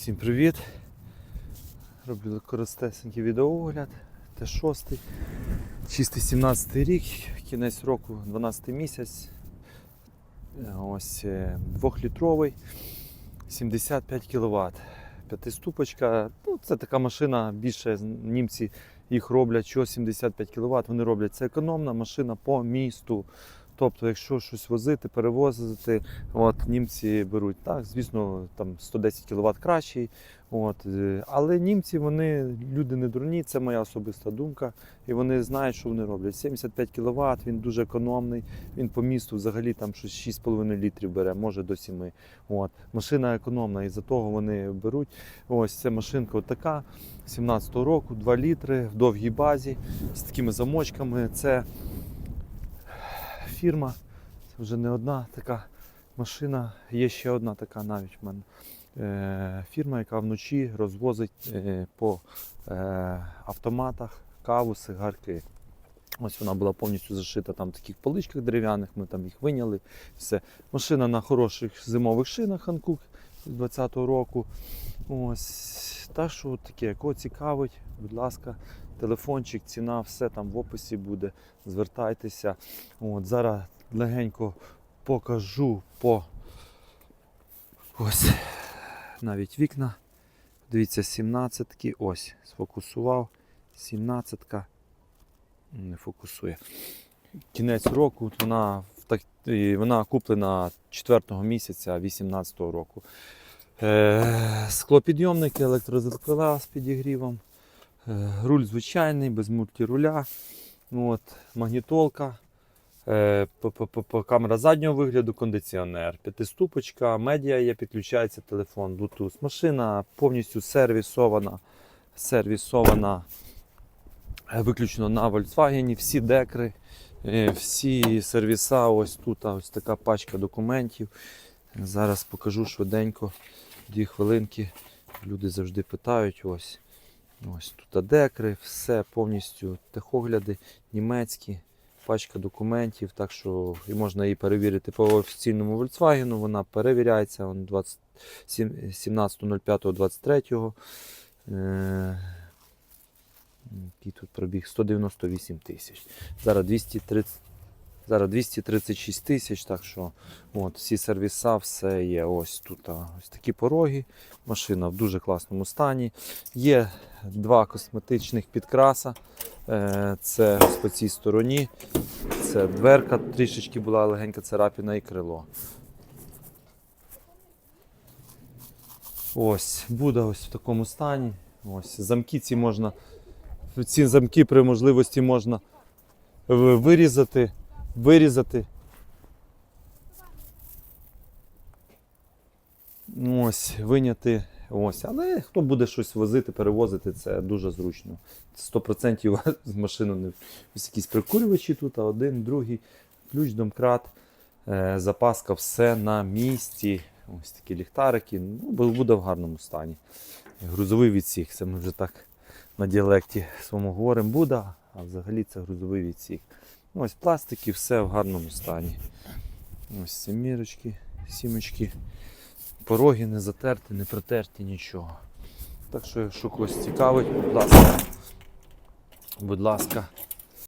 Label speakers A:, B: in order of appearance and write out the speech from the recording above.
A: Всім привіт! Роблю коротесенький відеоогляд. Т6. Чистий 17 рік, кінець року, 12 місяць. Е, Ось 2-літровий, 75 кВт. П'ятиступочка. Ну, це така машина, більше німці їх роблять, що 75 кВт. Вони роблять це економна машина по місту. Тобто, якщо щось возити, перевозити, от німці беруть так, звісно, там 110 кВт кращий. От, е, але німці вони люди не дурні, це моя особиста думка. І вони знають, що вони роблять. 75 кВт, він дуже економний. Він по місту взагалі там щось 6,5 літрів бере, може до 7. От. Машина економна, і за того вони беруть. Ось це машинка така 17-го року, 2 літри в довгій базі з такими замочками. Це фірма. Це вже не одна така машина. Є ще одна така навіть в мене. Е, Фірма, яка вночі розвозить е, по е, автоматах каву, сигарки. Ось вона була повністю зашита там в таких поличках дерев'яних, ми там їх виняли. Все. Машина на хороших зимових шинах Ханкук 20-го року. Ось. Та що таке, кого цікавить, будь ласка, телефончик, ціна, все там в описі буде. Звертайтеся. От, зараз легенько покажу по ось навіть вікна. Дивіться, 17-ки, ось, сфокусував. 17-ка не фокусує. Кінець року вона, так, вона куплена 4 місяця 18-го року. Е, склопідйомники, електрозеркала з підігрівом. Е, руль звичайний, без мультируля. Ну, От, магнітолка. Е, камера заднього вигляду, кондиціонер, п'ятиступочка, медіа є, підключається телефон, Bluetooth. Машина повністю сервісована, сервісована е, виключно на Volkswagen, всі декри, всі сервіса. Ось тут ось така пачка документів. Зараз покажу швиденько, дві хвилинки. Люди завжди питають. Ось, ось тут декри, все повністю техогляди німецькі пачка документів, так що і можна її перевірити по офіційному Volkswagen. Вона перевіряється он 20 сім- 17.05.23. Е, Який тут пробіг 198 тисяч. Зараз 230. Зараз 236 тисяч, так що от, всі сервіса, все є. Ось тут ось такі пороги. Машина в дуже класному стані. Є два косметичних підкраса. Е, Це по цій стороні. Це дверка трішечки була легенька царапіна і крило. Ось, буде ось в такому стані. Ось, замки ці можна. Ці замки при можливості можна вирізати, вирізати. Ось, виняти. Ось. Але хто буде щось возити, перевозити, це дуже зручно. 100% з машини не ось якісь прикурювачі тут, а один, другий, ключ, домкрат, е, запаска, все на місці. Ось такі ліхтарики. Ну, буде в гарному стані. Грузовий відсік, це ми вже так на діалекті своєму говоримо, буде, а взагалі це грузовий відсік. Ну, Ось пластики, все в гарному стані. Ось семірочки, сімочки. Пороги не затерті, не протерті, нічого. Так що, якщо когось цікавить, будь ласка, будь ласка,